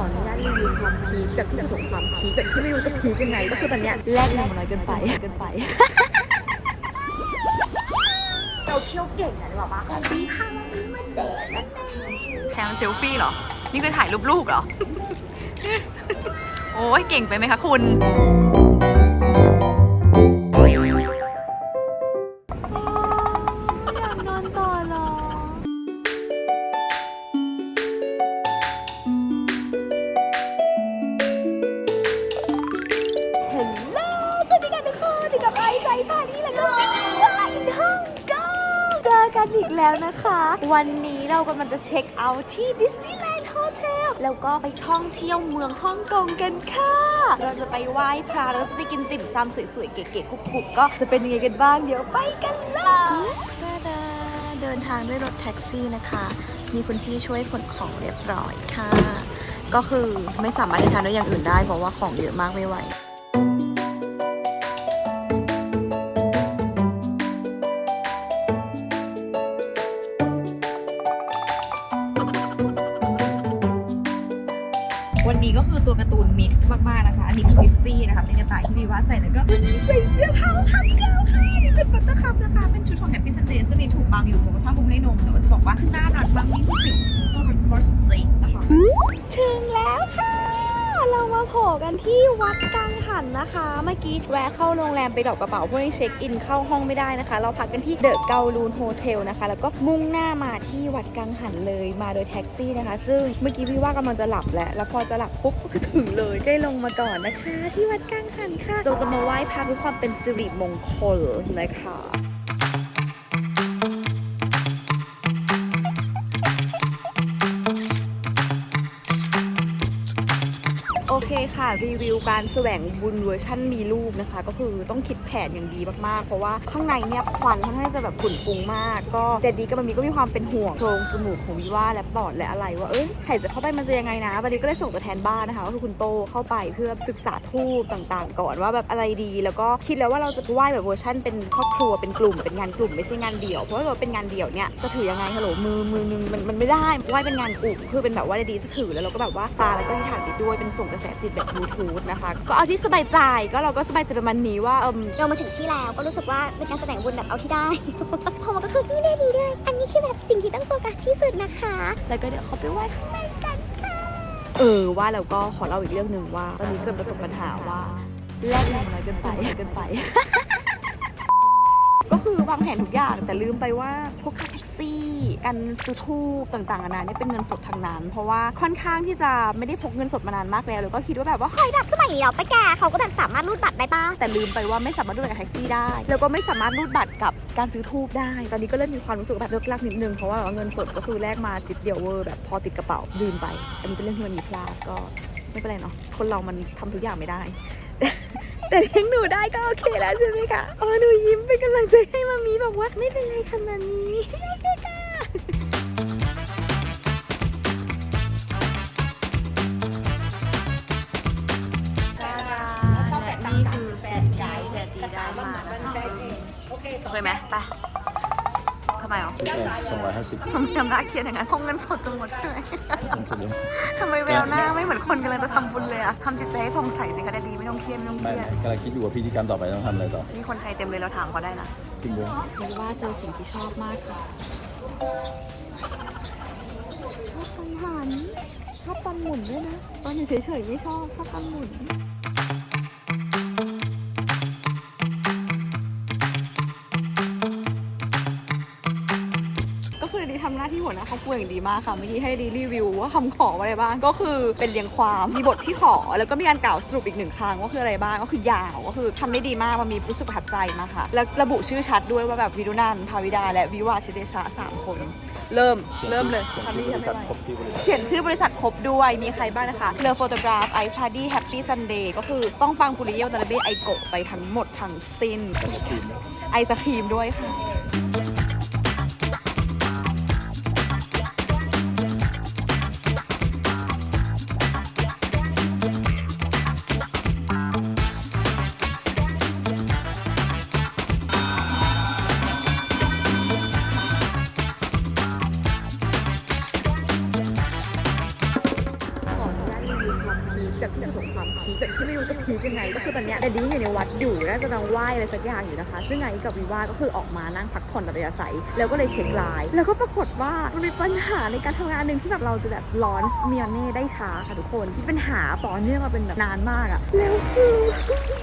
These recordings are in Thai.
ออนุญาตรีวิวความพีคแบบที่สุดของความพีคแบบที่ไม่รู้จะพีคยังไงก็คือตอนเนี้ยแลกเงินมาน้อยเกินไปเกินไป เราเที่ยวเก่งนะหรือเปล่าของพี่ค่ะวันนี้มันเด็กนะแทนเซลฟี่เหรอ นี่คือถ่ายรูปลูกเหรอ โอ้ยเก่งไปไหมคะคุณ กันอีกแล้วนะคะ วันนี้เรากำลังจะเช็คเอาท์ที่ดิสนีย์แลนด์โฮเทลแล้วก็ไปท่องเที่ยวเมืองฮ่องกงกันค่ะ เราจะไปไหว้พระแล้วจะไปกินติ่มซำสวยๆ เก๋ๆกุ๊กๆก็จะเป็นยังไงกันบ้าง เดี๋ยวไปกันเลยเดินทางด้วยรถแท็กซี่นะคะ มีคุณพี่ช่วยขนของเรียบร้อยค่ะ ก็คือไม่สามารถเดินทางด้วยอย่างอื่นได้เพราะว่าของเยอะมากไม่ไหว วันนี้ก็คือตัวการ์ตูนมิกซ์มากๆนะคะ อันนี้คือวิฟฟี่นะคะ เป็นกระต่ายที่วีว่าใส่แล้วก็ใส่เสื้อผ้าทับเกลค่ะนี่เป็นบัตเตอร์คัพนะคะ เป็นชุดของแฮปปี้ซันเดย์ซึ่งนี่ถูกบางอยู่เพราะว่าผ้าคลุมให้นม แต่ว่าจะบอกว่าคือหน้ารักมากนี่คือก็เป็นบอสจินะคะถึงแล้วค่ะ เรามาโผล่กันที่วัดกังหันนะคะ เมื่อกี้แวะเข้าโรงแรมไปดอกกระเป๋าเพื่อให้เช็คอินเข้าห้องไม่ได้นะคะ เราพักกันที่เดอะเกาลูนโฮเทลนะคะ แล้วก็มุ่งหน้ามาที่วัดกังหันเลยมาโดยแท็กซี่นะคะ ซึ่งเมื่อกี้พี่ว่ากำลังจะหลับแล้วแล้วพอจะหลับปุ๊บก็ถึงเลยได้ลงมาก่อนนะคะ ที่วัดกังหันค่ะเราจะมาไหว้พระเพื่อความเป็นสิริมงคลนะคะ ค่ะ รีวิวการแสวงบุญเวอร์ชั่นมีลูกนะคะ ก็คือต้องคิดแผนอย่างดีมากๆ เพราะว่าข้างในเนี่ยควันค่อนข้างจะแบบฝุ่นฟุ้งมาก ก็แต่ดีกับมันมีก็มีความเป็นห่วงโพรงจมูกของวิว่าและปอดและอะไรว่าเอ้ยไข่จะเข้าไปมันจะยังไงนะตอนนี้ก็เลยส่งตัวแทนบ้านนะคะก็คือคุณโตเข้าไปเพื่อศึกษาทูบต่างๆ ก่อนว่าแบบอะไรดี แล้วก็คิดแล้วว่าเราจะไหว้แบบเวอร์ชั่นเป็นครอบครัวเป็นกลุ่มเป็นงานกลุ่มไม่ใช่งานเดี่ยวเพราะว่าถ้าเป็นงานเดี่ยวเนี่ยจะถือยังไงฮัลโหลมือมือนึงมันมันไม่ได้ไหว้เป็นงานกลุ่มคือเป็นแบบว่าดีจะถือแล้วเราก็แบบว่าตาแล้วก็ที่ฐานไปด้วยเป็นส่งกระแสจิตแบบบลูทูธนะคะ ก็เอาที่สบายใจก็เราก็สบายใจประมาณนี้ว่าเอมเรามาถึงที่แล้วก็รู้สึกว่าเป็นการแสดงบุญแบบเอาที่ได้ พอมันก็คือนี่ได้ดีด้วยอันนี้คือแบบสิ่งที่ต้องโฟกัสที่สุดนะคะ แล้วก็เดี๋ยวเขาไปไหว้ข้างในกันค่ะ เออว่าแล้วก็ขอเล่าอีกเรื่องหนึ่งว่าตอนนี้เกิดประสบปัญหาว่าแลกเงินน้อยเกินไปเกินไป ก็คือวางแผนทุกอย่างแต่ลืมไปว่าพวกค่าแท็กซี่ การซื้อทูบต่างๆนานาเนี่ยเป็นเงินสดทางนั้น เพราะว่าค่อนข้างที่จะไม่ได้พกเงินสดมานานมากแล้วแล้วก็คิดว่าแบบว่าเฮ้ยแบบสมัยนี้เราไปแก่เขาก็แบบสามารถรูดบัตรได้ปะแต่ลืมไปว่าไม่สามารถรูดบัตรกับแท็กซี่ได้ แล้วก็ไม่สามารถรูดบัตรกับการซื้อทูบได้ ตอนนี้ก็เริ่มมีความรู้สึกแบบเลิกลักนิดนึงเพราะว่าเงินสดก็คือแลกมาจิบเดียวเวอร์แบบพอติดกระเป๋าลืมไป อันนี้เป็นเรื่องที่มันมีพลาดก็ไม่เป็นไรเนาะคนเรามันทำทุกอย่างไม่ได้ แต่เลี้ยงหนูได้ก็โอเคแล้วใช่ไหมคะอ๋อหนูยิ้มเป็นกำลังใจให้มามีบอกว่าไม่เป็นไรค่ะมามี เคยไหมไปทำไมอ๋อสองร้อยห้าสิบทำไมทำหน้าเครียดอย่างนั้นพกเงินสดจนหมดใช่ไหมผมสุดยังทำไมแววหน้าไม่เหมือนคนกำลังจะทำบุญเลยอะทำจิตใจให้ผ่องใสสิคะแดดดีไม่ต้องเครียดไม่ต้องเคไม่รียดไม่กำลังคิดอยู่ว่าพิธีกรรมต่อไปต้องทำอะไรต่อนี่คนไทยเต็มเลยเราถามเขาได้นะจริงด้วยเรียกว่าเจอสิ่งที่ชอบมากค่ะ ชอบตอนหัน ชอบตอนหมุนด้วยนะ ตอนอยู่เฉยๆไม่ชอบ ชอบตอนหมุน ดีทำหน้าที่หัวหน้าครอบครัวอย่างดีมากค่ะเมื่อกี้ให้ดีรีวิวว่าคำขอว่าอะไรบ้างก็คือเป็นเรียงความมีบทที่ขอ แล้วก็มีการกล่าวสรุปอีกหนึ่งครั้งว่าคืออะไรบ้างก็คือยาวก็คือทำได้ดีมากมันมีรู้สึกประทับใจมากค่ะแล้วระบุชื่อชัดด้วยว่าแบบวิรุนันท์ภาวิดา และวิวาชิเดชะสามคนเริ่มเริ่มเลยเขียนทำชื่ดีอบริทำษัทได้ครบที่บริษัทเขียนชื่อบริษัทครบด้วยมีใครบ้างนะคะเลอโฟโตกราฟไอซ์พาร์ดี้แฮปปี้ซันเดย์ก็คือต้องฟังปุริเยลตาลเบไอโกะไปทั้งหมดทั้งสิ้นแล้วก็ทีมไอศครีมด้วยค่ะ แบบที่สุดของความพีคแบบที่ไม่รู้จะพีคยังไง ก็คือตอนเนี้ยแดดดี้อยู่ในวัดอยู่น่าจะกำลังไหว้อะไรสักอย่างอยู่นะคะ ซึ่งไงกับวิว่าก็คือออกมานั่งพักผ่อนตัดยาศัยแล้วก็เลยเช็คไลน์แล้วก็ปรากฏว่ามันมีปัญหาในการทำงานหนึ่งที่แบบเราจะแบบลอนช์เมียเน่ได้ช้าค่ะทุกคนมีปัญหาต่อเนื่องมาเป็นแบบนานมากอะแล้วคือ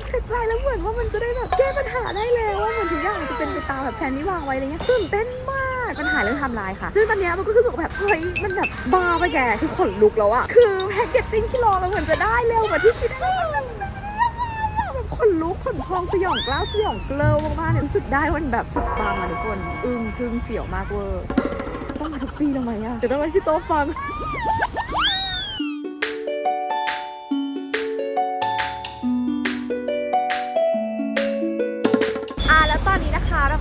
เช็คไลน์แล้วเหมือนว่ามันจะได้แบบแก้ปัญหาได้แล้วว่าเหมือนทุกอย่างมันจะเป็นไปตามแบบแผนที่วางไว้อะไรเงี้ยตื่นเต้นมาก ปัญหาเรื่องไทำลายค่ะ ซึ่งตอนนี้มันก็รู้สึกแบบเฮ้ยมันแบบบ้าไปแกคือขนลุกแล้วอะคือแพ็กเกจจิ้งที่รอเราเหมือนจะได้เร็วกว่าที่คิดนะมันแบบได้แบบขนลุกขนพองสยองกล้าวสยองเกลียวมากๆเนี่ยรู้สึกได้ว่ามันแบบสุดปังอะทุกคนอึ้งทึ่งเสียวมากเวอร์ต้องมาทุกปีทำไมอะเดี๋ยวต้องไปที่โต๊ะฟัง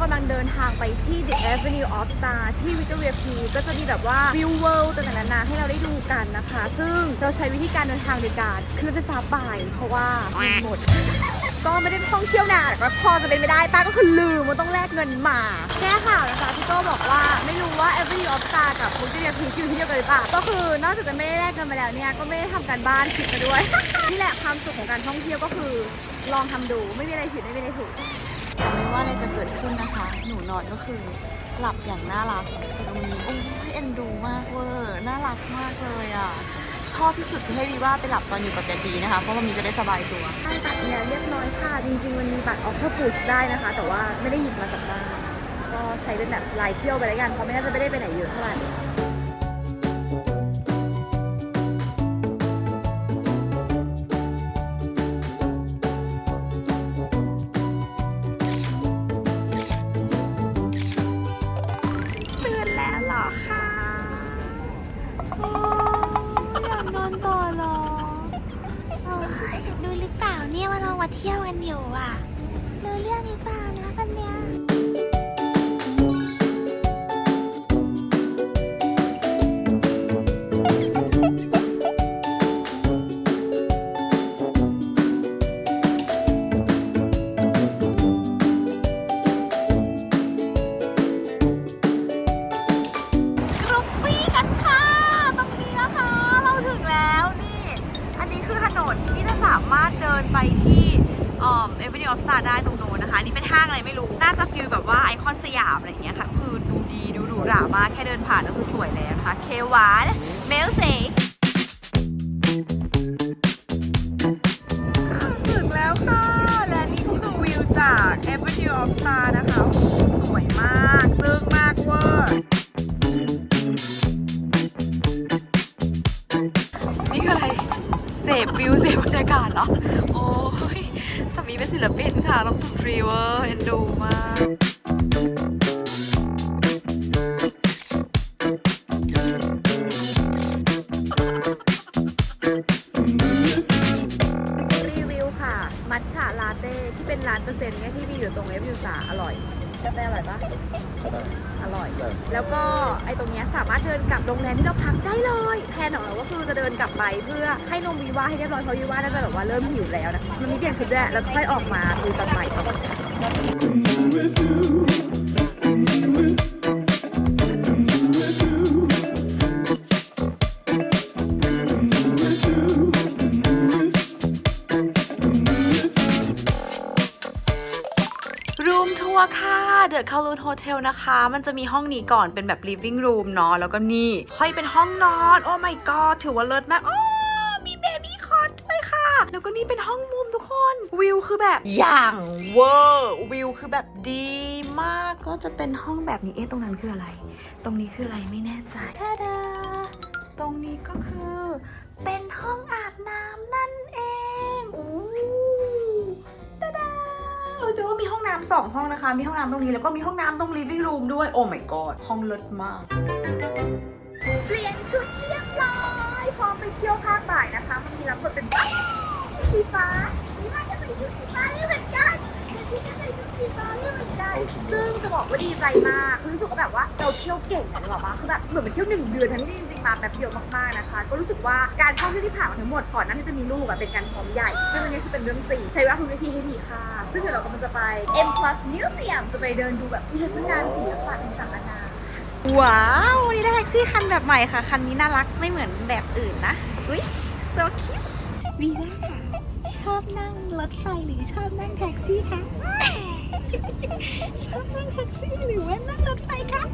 ำลังเดินทางไปที่ The Avenue of Star ที่ Victoria p ก็จะมีแบบว่าวิวเวิลด์ต่างๆนานาให้เราได้ดูกันนะคะ ซึ่งเราใช้วิธีการเดินทางโดยการขึ้นรถไฟฟ้าไปเพราะว่าเงินหมด ก็ไม่ได้ท่องเที่ยวนาแต่ก็พอจะเป็นไม่ได้ป้าก็คือลืมว่าต้องแลกเงินมาแค่ข่าวนะคะพี่โก้บอกว่าไม่รู้ว่า Avenue of Star กับ Victoria Peak อที่เดียวกันหรือเปล่าก็คือนอกจากจะไม่ได้แลกเงินมาแล้วเนี่ยก็ไม่ได้ทำการบ้านผิดมาด้วยนี่แหละความสุขของการท่องเที่ยวก็คือลองทำดูไม่มีอะไรผิดไม่มีอะไรถูก ว่าอะไรจะเกิดขึ้นนะคะ หนูนอนก็คือหลับอย่างน่ารักแต่ตรงนี้โอ้ยเอ็นดูมากเวอร์น่ารักมากเลยอะชอบที่สุดคือให้วีว่าไปหลับตอนอยู่กับแดดดีนะคะ เพราะว่ามีจะได้สบายตัวได้บัตรแล้วเรียบร้อยค่ะ จริงๆ มันมีบัตรออฟเทอร์พุสได้นะคะ แต่ว่าไม่ได้หยิบมาจากบ้านก็ใช้เป็นแบบลายเที่ยวไปแล้วกันเพราะไม่น่าจะไม่ได้ไปไหนเยอะเท่าไหร่ ที่ยวกันอยู่อะรู้เรื่องหรือเปล่านะกันเนี้ยครบฟี่กันค่ะ ตรงนี้นะคะ เราถึงแล้วนี่ อันนี้คือถนนที่จะสามารถเดินไปที่ เอเวอร์นิออฟสตาร์ได้ตรงโน้นนะคะ นี่เป็นห้างอะไรไม่รู้ น่าจะฟิลแบบว่าไอคอนสยามอะไรอย่างเงี้ยค่ะ คือดูดีดูหรูหรามาก แค่เดินผ่านก็คือสวยแล้วนะคะ เคหวานเมลเซ วีวาให้เรียบร้อยเพราะวีวาน่าจะแบบว่าเริ่มหิวแล้วนะมันมีเปลี่ยนชุดด้วยแล้วค่อยออกมาดูตอนใหม่ต่อรูมทัวร์ค่ะเดอะคารูนโฮเทลนะคะ มันจะมีห้องนี้ก่อนเป็นแบบ living room เนาะแล้วก็นี่ ค่อยเป็นห้องนอน โอ้ my god ถือว่าเลิศมาก แล้วก็นี่เป็นห้องมุมทุกคนวิวคือแบบอย่างเวอร์วิวคือแบบดีมากก็จะเป็นห้องแบบนี้เอ๊ะตรงนั้นคืออะไร ตรงนี้คืออะไรไม่แน่ใจทาดาตรงนี้ก็คือเป็นห้องอาบน้ำนั่นเองอู้ตาดาเออแปลว่ามีห้องน้ำสองห้องนะคะ มีห้องน้ำตรงนี้แล้วก็มีห้องน้ำตรง living room ด้วยโอ้ my god ห้องเลิศมากเปลี่ยนชุดเรียบร้อยพร้อมไปเที่ยวภาคบ่ายนะคะมันมีรับบทเป็น สีฟ้าที่น่าจะใส่ชุดสีฟ้าไม่เหมือนกันแต่ที่จะใส่ชุดสีฟ้าไม่เหมือนกัน ซึ่งจะบอกว่าดีใจมากคือรู้สึกว่าแบบว่าเราเที่ยวเก่งอะนึกออกปะคือแบบเหมือนไปเที่ยวหนึ่งเดือนทั้งที่จริงๆมาแป๊บเดียวมากๆนะคะ ก็รู้สึกว่าการท่องเที่ยวที่ผ่านมาทั้งหมดก่อนหน้าที่จะมีลูกอะเป็นการซ้อมใหญ่ ซึ่งอันนี้คือเป็นเรื่องจริงใช้เวลาทุกนาทีให้มีค่า ซึ่งเดี๋ยวเรากำลังจะไป M Plus Museum จะไปเดินดูแบบนิทรรศการศิลปะต่างๆนานาว้าววันนี้ได้แท็กซี่คันแบบใหม่ค่ะ คันนี้น่ารักไม่เหมือนแบบอื่นนะ อุ้ยส so cute วีว่าค่ะ ชอบนั่งรถไฟหรือชอบนั่งแท็กซี่คะ ชอบนั่งแท็กซี่หรือว่านั่งรถไฟคะ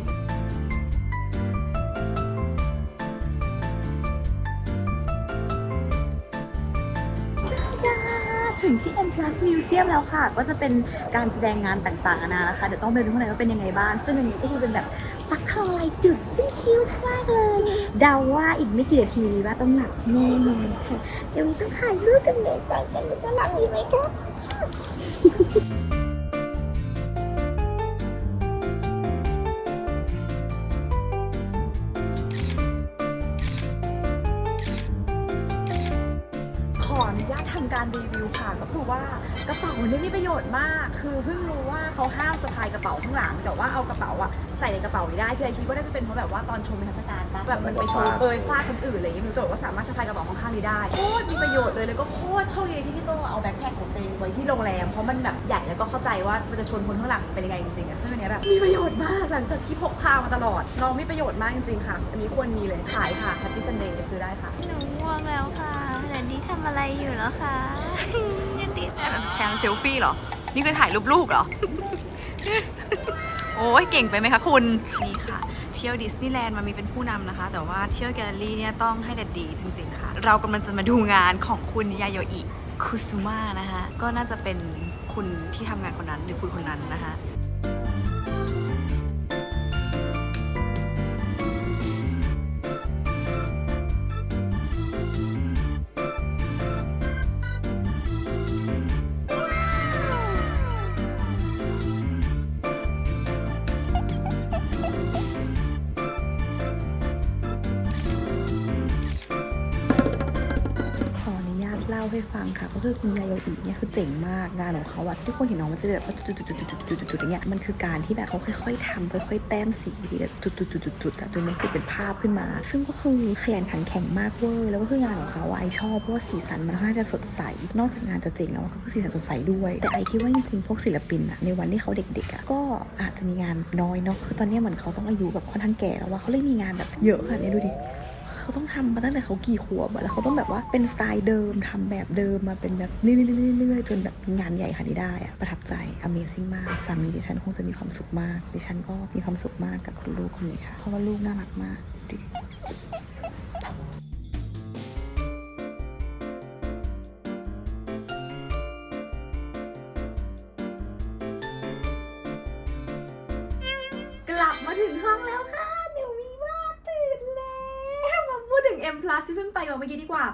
ถึงที่ M Plus Museum แล้วค่ะ ก็จะเป็นการแสดงงานต่างๆนานานะคะ เดี๋ยวต้องไปดูข้างในว่าเป็นยังไงบ้าง ซึ่งอันนี้ก็คือเป็นแบบ ฟักทองลายจุดซึ่งคิ้วมากเลย เดาว่าอีกไม่กี่นาทีว่าต้องหลับแน่นอนค่ะเดี๋ยวมีต้องถ่ายรูปกันเดี๋ยวก่อนกันจะหลับดีไหมคะขออนุญาตทำการรีวิวค่ะก็คือว่ากระเป๋าเนี่ยมีประโยชน์มาก คือเพิ่งรู้ว่าเขาห้ามสะพายกระเป๋าข้างหลัง แต่ว่าเอากระเป๋าอะ ใส่ในกระเป๋านี้ได้คือไอคิดว่าน่าจะเป็นเพราะแบบว่าตอนชมนิทรรศการปะแบบมันไปโชว์เบยฟาดคนอื่นอะไรอย่างเงี้ยไมิวแต่ว่าสามารถสะพายกระเป๋าข้างๆนี้ได้โคตรมีประโยชน์เลยแล้วก็โคตรโชคดีที่พี่โตเอาแบ็คแพคของตัวเองไว้ที่โรงแรมเพราะมันแบบใหญ่แล้วก็เข้าใจว่ามันจะชนคนข้างหลังเป็นยังไงจริงๆอะซึ่งอันเนี้ยแบบมีประโยชน์มากหลังจากที่พกพามาตลอดน้องมีประโยชน์มากจริงๆค่ะ อันนี้ควรมีเลยขายค่ะ Happy Sunday ไปซื้อได้ค่ะ หนูง่วงแล้วค่ะแดดดี้ทำอะไรอยู่แล้วคะแดดดี้แถมเซลฟี่เหรอ นี่คือถ่ายรูปลูกเหรอ โอ้ยเก่งไปไหมคะคุณ นี่ค่ะ เที่ยวดิสนีย์แลนด์มันมีเป็นผู้นำนะคะ แต่ว่าเที่ยวแกลเลอรี่เนี่ยต้องให้เดดดีจริงๆค่ะ เรากำลังจะมาดูงานของคุณยาโยอิคุซุมะนะคะ ก็น่าจะเป็นคุณที่ทำงานคนนั้นหรือคุณคนนั้นนะคะ ให้ฟังค่ะ ก็คือคุณยายโยอิเนี่ยคือเจ๋งมากงานของเขาอะที่ทุกคนเห็นน้องมันจะแบบว่าจุดๆๆๆๆๆอย่างเงี้ยมันคือการที่แบบเขาค่อยๆทำค่อยๆแต้มสีจุดๆๆๆๆอะจนมันเกิดเป็นภาพขึ้นมา ซึ่งก็คือขยันขันแข็งมากเวอร์แล้วก็คืองานของเขาไอชอบเพราะว่าสีสันมันค่อนข้างจะสดใส นอกจากงานจะเจ๋งแล้วก็คือสีสันสดใสด้วย แต่ไอคิดว่าจริงๆพวกศิลปินอะในวันที่เขาเด็กๆอะก็อาจจะมีงานน้อยเนาะคือตอนเนี้ยเหมือนเขาต้องอายุแบบค่อนข้างแก่แล้วว่าเขาเลยมีงานแบบเยอะขนาดนี้ดูดิ เขาต้องทำมาตั้งแต่เขากี่ขวบอะแล้วเขาต้องแบบว่าเป็นสไตล์เดิมทำแบบเดิมมาเป็นแบบเรื่อยๆจนแบบงานใหญ่ขนาดนี้ได้อะประทับใจ Amazing มากสามีดิฉันคงจะมีความสุขมากดิฉันก็มีความสุขมากกับคุณลูกคนนี้ค่ะเพราะว่าลูกน่ารักมากดู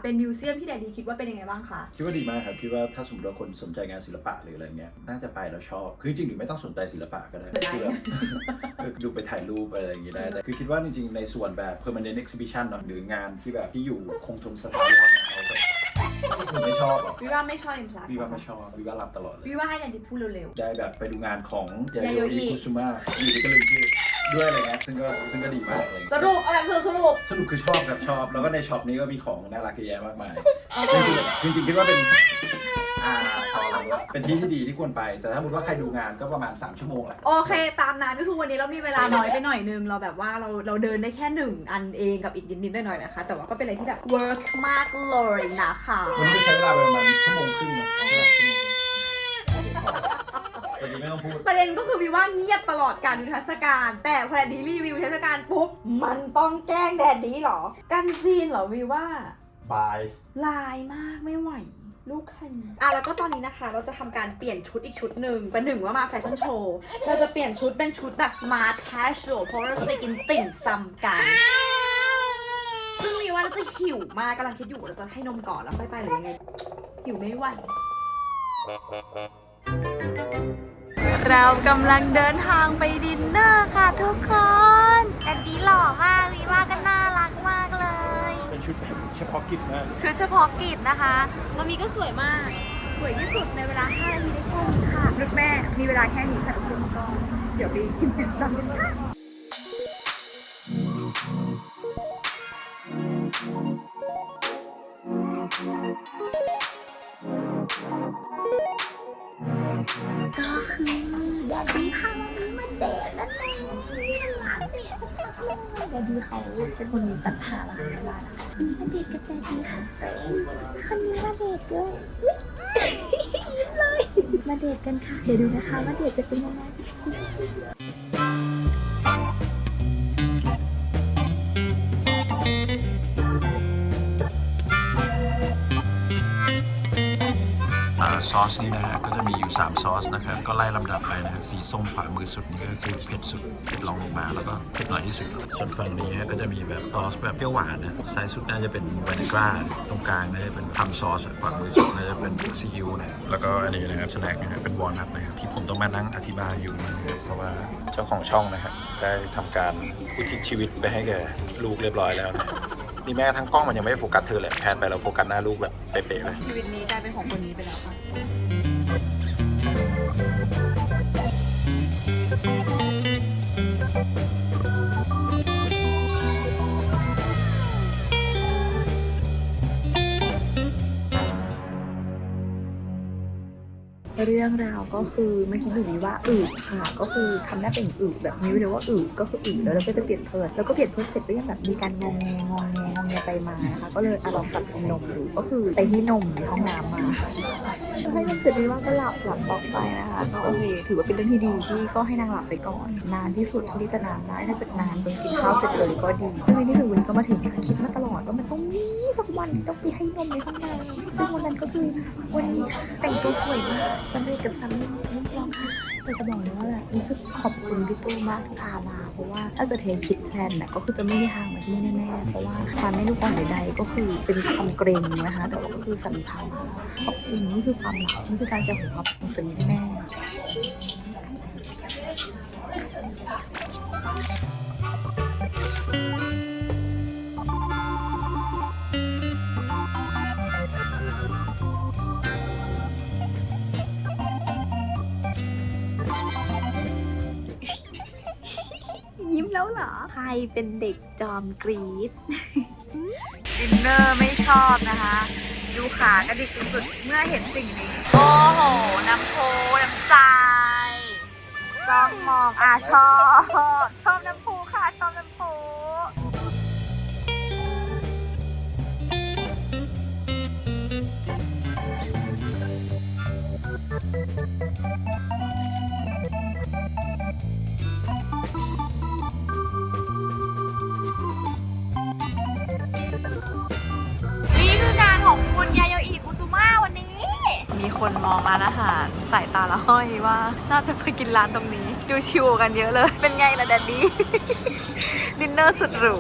เป็นมิวเซียมที่แดดดีคิดว่าเป็นยังไงบ้างคะคิดว่าดีมากครับคิดว่าถ้าสมมติว่าคนสนใจงานศิลปะหรืออะไรเงี้ยน่าจะไปแล้วชอบ คือจริงๆหรือไม่ต้องสนใจศิลปะก็ได้ได้คือแบบเออดูไปถ่ายรูปไปอะไรอย่างงี้ได้แต่คือคิดว่าจริงๆ ในส่วนแบบ permanent exhibition เนอะหรืองานที่แบบที่อยู่คงทนสถานของเขาแบบผมไม่ชอบหรอกวิว่าไม่ชอบ M Plus วิว่าไม่ชอบวิว่ารับตลอดเลยวิว่าให้แดดดีพูดเร็วได้แบบไปดูงานของยายาโยโยอิอิคุซุมะอยู่ดีก็ลืมชื่อ ด้วยอะไรเงี้ยซึ่งก็ซึ่งก็ดีมากเลยๆสรุปเอาแบบสรุปสรุปสรุปคือชอบครับชอบ แล้วก็ในช็อปนี้ก็มีของน่ารักเยอะแยะมากมายจริงๆจริงๆคิดว่าเป็นอ่าพอแล้วเป็นที่ที่ดีที่ควรไป แต่ถ้าสมมติว่าใครดูงานก็ประมาณ 3 ชั่วโมงแหละ โอเค ตามนั้นก็คือวันนี้เรามีเวลาน้อยไปหน่อยนึง เราแบบว่าเราเราเดินได้แค่หนึ่งอันเองกับอีกนิดๆหน่อยๆนะคะ แต่ว่าก็เป็นอะไรที่แบบ work มากเลยนะคะ วันนี้จะใช้เวลาประมาณชั่วโมงครึ่งนะชั่วโมงครึ่ง วันนี้ไม่ต้องพูด ประเด็นก็คือวิว่าเงียบตลอดการดูเทรรศกาลแต่พอแดดดีรีวิวเทรรศกาลปุ๊บ มันต้องแกล้งแดดดีเหรอ กันซีนเหรอวิว่า บาย ลายมากไม่ไหว ลูกคันอะแล้วก็ตอนนี้นะคะ เราจะทำการเปลี่ยนชุดอีกชุดหนึ่งประหนึ่งว่ามาแฟชั่นโชว์ เราจะเปลี่ยนชุดเป็นชุดแบบ smart casual เพราะว่าเราจะไปกินติ่มซำกัน ซึ่งมีว่าเราจะหิวมากกำลังคิดอยู่ว่าเราจะให้นมก่อนแล้วค่อยไปหรือยังไงหิวไม่ไหว เรากำลังเดินทางไปดินเนอร์ค่ะทุกคนแดดดี้หล่อมากวีว่าก็น่ารักมากเลย เป็นชุดแบบเฉพาะกิจมากชุดเฉพาะกิจนะคะมามีก็สวยมาก สวยที่สุดในเวลา 5 นาทีได้แค่นี้ค่ะลูกแม่มีเวลาแค่นี้ค่ะทุกคนก็เดี๋ยวไปกินติ่มซำกันค่ะ เป็นคนจัดพามาให้บ้านนะคะมาเดทกับแดดดี้ค่ะคนนี้มาเดทด้วยยิ้มเลยมาเดทกันค่ะ เดี๋ยวดูนะคะว่าเดทจะเป็นยังไง ซอสนี่นะฮะก็จะมีอยู่ 3 ซอสนะครับก็ไล่ลำดับไปนะฮะสีส้มขวามือสุดนี่ก็คือเผ็ดสุดเผ็ดรองลงมาแล้วก็เผ็ดน้อยที่สุด ส่วนฝั่งนี้ฮะก็จะมีแบบซอสแบบเปรี้ยวหวานนะซ้ายสุดน่าจะเป็นวานิก้าตรงกลางน่าจะเป็นพัมซอสขวามือสุดน่าจะเป็นซีอิ๊วนะแล้วก็อันนี้นะครับสแน็คนะฮะเป็นวอลนัทนะครับที่ผมต้องมานั่งอธิบายอยู่นะครับเพราะว่าเจ้าของช่องนะครับได้ทำการอุทิศชีวิตไปให้แก่ลูกเรียบร้อยแล้วนะ นี่แม่ทั้งกล้องมันยังไม่โฟกัสเธอเลยแพนไปแล้วโฟกัสหน้าลูกแบบเป๊ะๆเลย ชีวิตนี้กลายเป็นของคนนี้ไปแล้วค่ะ เรื่องราวก็คือเมื่อกี้หนูวิว่าอึค่ะ ก็คือทำหน้าเป็นอึแบบนี้เลยว่าอึก็คืออึแล้วเราก็จะเปลี่ยนเพิร์ดแล้วก็เปลี่ยนเพิร์ดเสร็จก็ยังแบบมีการงองแงงองแงงองแงไปมานะคะ ก็เลยอะลองกลับกินนมดูก็คือไปที่นมในห้องน้ำมาให้นมเสร็จวิว่าก็หลับหลับออกไปนะคะก็โอเคถือว่าเป็นเรื่องที่ดีที่ก็ให้นางหลับไปก่อน นานที่สุดเท่าที่จะนานได้ถ้าเกิดนานจนกินข้าวเสร็จเลยก็ดีซึ่งในที่สุดวันนี้ก็มาถึงคิดมาตลอดว่ามันต้องมีสักวันที่ต้องไปให้นมในห้องน้ำซึ่งวันนั้นก็คือวันนี้แต่งตัวสวยมากสำเร็จกับสามีลูกเราค่ะแต่จะบอกเลยว่าแบบรู้สึกขอบคุณพี่ตู้มากที่พามา เพราะว่าถ้าเกิดเทคิดแพลนน่ะก็คือจะไม่มีทางมาที่นี่แน่ๆเพราะว่าความไม่ลูกอ่อนใดๆก็คือเป็นความเกรงนะคะ แต่ว่าก็คือสามีพามาขอบคุณนี่คือความหลักนี่คือการแสดงของความเป็นสามีแน่ เหรอใครเป็นเด็กจอมกรี๊ดดินเนอร์ไม่ชอบนะคะ ดูขากระดิกสุดๆ เมื่อเห็นสิ่งนี้ โอ้โห น้ำโพน้ำใจจ้องมองอะชอบ ชอบน้ำ มองร้านอาหารสายตาละห้อยว่า น่าจะไปกินร้านตรงนี้ ดูชิวกันเยอะเลย เป็นไงล่ะแดดดี้ ดินเนอร์สุดหรู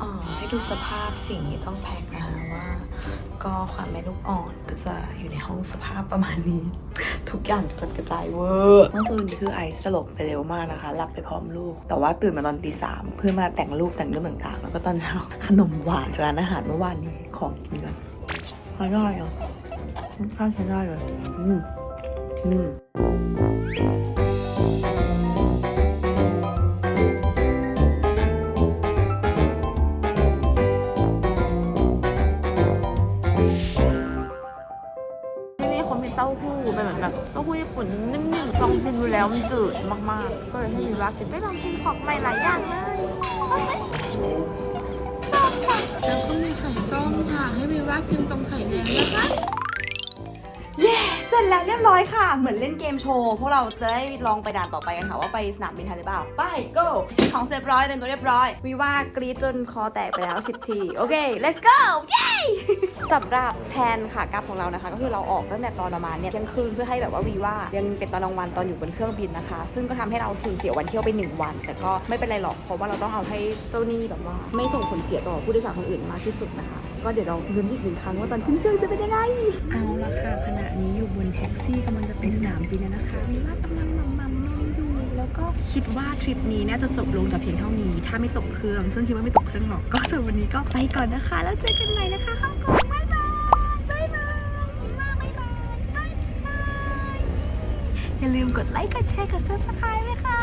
อ๋อให้ดูสภาพสิ่งที่ต้องแพ็คนะคะ ก็ความแม่ลูกอ่อนก็จะอยู่ในห้องสภาพประมาณนี้ ทุกอย่างจัดกระจายเวอร์เมื่อคืนนี้คือไอสลบไปเร็วมากนะคะหลับไปพร้อมลูก แต่ว่าตื่นมาตอนตีสามเพื่อมาแต่งรูปแต่งเรื่องต่างๆ แล้วก็ตอนเช้าขนมหวานจากร้านอาหารเมื่อวานนี้ของกินกันอร่อยอะข้าวใช้ได้เลยอืมอืม เต้าหู้เป็นเหมือนแบบเต้าหู้ญี่ปุ่นนิ่มๆลองกินดูแล้วมันจืดมากๆ ก็เลยให้มีรักกินได้ลองกินของใหม่หลายอย่างเลยแล้วก็มีไข่ต้มค่ะให้มีรักกินตรงไข่แดงนะคะเสร็จแล้วเรียบร้อยค่ะ เหมือนเล่นเกมโชว์พวกเราจะได้ลองไปด่านต่อไปกันค่ะว่าไปสนามบินทันหรือเปล่า ไป go ของเสร็จเรียบร้อยเต็มตัวเรียบร้อยวิว่ากรีดจนคอแตกไปแล้ว 10 ที โอเค let's go เย้ สำหรับแผนค่ะกลับของเรานะคะ ก็คือเราออกตั้งแต่ตอนประมาณเนี่ยเที่ยงคืนเพื่อให้แบบว่าวีว่ายังเป็นตอนกลางวันตอนอยู่บนเครื่องบินนะคะ ซึ่งก็ทำให้เราสูญเสียวันเที่ยวไปหนึ่งวัน แต่ก็ไม่เป็นไรหรอกเพราะว่าเราต้องเอาให้เจ้าหนี้แบบว่า ไม่ส่งผลเสียต่อผู้โดยสารคนอื่นมากที่สุดนะคะ ก็เดี๋ยวเราลุ้นอีกหนึ่งครั้งว่าตอนขึ้นเครื่องจะเป็นยังไงเอาละค่ะขณะนี้อยู่บนแท็กซี่กำลังจะไปสนามบินแล้วนะคะมีว่ากำลังมัมมัมน ก็คิดว่าทริปนี้น่าจะจบลงแต่เพียงเท่านี้ ถ้าไม่ตกเครื่อง ซึ่งคิดว่าไม่ตกเครื่องหรอก ก็สำหรับวันนี้ก็ไปก่อนนะคะ แล้วเจอกันใหม่นะคะฮ่องกงบ๊ายบายบ๊ายบายบ๊ายบายบ๊ายบายบ๊ายบายอย่าลืมกดไลค์ กดแชร์ กด subscribe ไว้ค่ะ